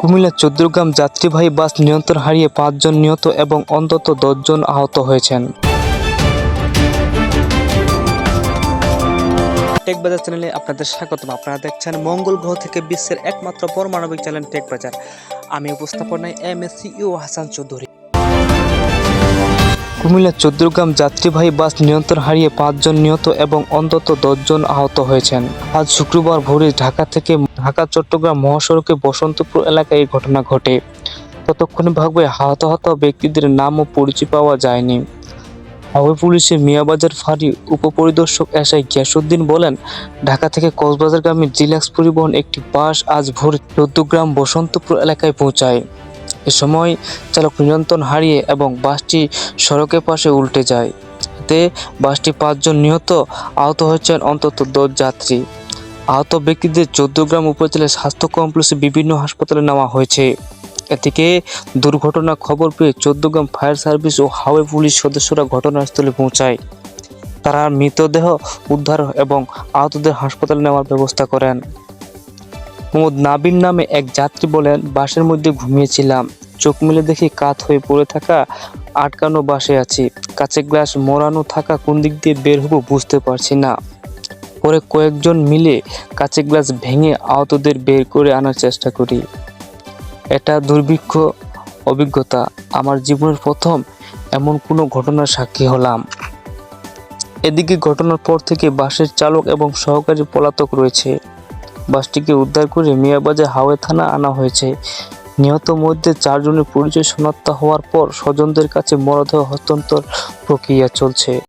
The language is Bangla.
কুমিল্লার চৌদ্দগ্রাম যাত্রীবাহী বাস নিয়ন্ত্রণ হারিয়ে পাঁচজন নিহত এবং অন্তত দশজন আহত হয়েছেন। টেক বাজার চ্যানেলে আপনাদের স্বাগতম। আপনারা দেখছেন মঙ্গল গ্রহ থেকে বিশ্বের একমাত্র পরমাণবিক চ্যানেল টেক বাজার। আমি উপস্থাপনায় M S CEO Hasan Chowdhury. কুমিল্লার চৌদ্দগ্রাম যাত্রীবাহী বাস নিয়ন্ত্রণ হারিয়ে পাঁচজন নিহত এবং অন্তত দশজন আহত হয়েছেন। আজ শুক্রবার ভোরে ঢাকা থেকে ঢাকা, চট্টগ্রাম, মহাসড়কে বসন্তপুর এলাকায় এই ঘটনা ঘটে। ততক্ষণভাবে হতাহত ব্যক্তিদের নাম ও পরিচয় পাওয়া যায়নি। হাওড়া পুলিশের মিয়াবাজার ফাঁড়ি উপপরিদর্শক এসআই গিয়াসুদ্দিন বলেন, ঢাকা থেকে কক্সবাজারগামী জিলাক্স পরিবহন একটি বাস আজ ভোর চৌদ্দগ্রাম বসন্তপুর এলাকায় পৌঁছায়। এ সময় চালক নিয়ন্ত্রণ হারিয়ে এবং বাসটি সড়কের পাশে উল্টে যায়। এতে বাসটি পাঁচজন নিহত, আহত হয়েছেন অন্তত দশ যাত্রী। আহত ব্যক্তিদের চৌদ্দগ্রাম উপজেলার স্বাস্থ্য কমপ্লেক্সে বিভিন্ন হাসপাতালে নেওয়া হয়েছে। এদিকে দুর্ঘটনা খবর পেয়ে চৌদ্দগ্রাম ফায়ার সার্ভিস ও হাওড়া পুলিশ সদস্যরা ঘটনাস্থলে পৌঁছায়। তারা মৃতদেহ উদ্ধার এবং আহতদের হাসপাতালে নেওয়ার ব্যবস্থা করেন। মোহাম্মদ নাবিল নামে এক যাত্রী বলেন, বাসের মধ্যে ঘুমিয়েছিলাম। চোখ মেলে দেখি কাত হয়ে পড়ে থাকা আটকানো বাসে আছি। কাছে গ্লাস মোড়ানো থাকা কোন দিক দিয়ে বের হব বুঝতে পারছি না। পরে কয়েকজন মিলে কাছে গ্লাস ভেঙে আহতদের বের করে আনার চেষ্টা করি। এটা দুর্ভিক্ষ অভিজ্ঞতা। আমার জীবনের প্রথম এমন কোনো ঘটনার সাক্ষী হলাম। এদিকে ঘটনার পর থেকে বাসের চালক এবং সহকারী পলাতক রয়েছে। বাসটিকে উদ্ধার করে মিয়াবাজার হাওয়ে থানা আনা হয়েছে। নিহত মধ্যে চারজনের পরিচয় শনাক্ত হওয়ার পর স্বজনদের কাছে মরদেহ হস্তান্তর প্রক্রিয়া চলছে।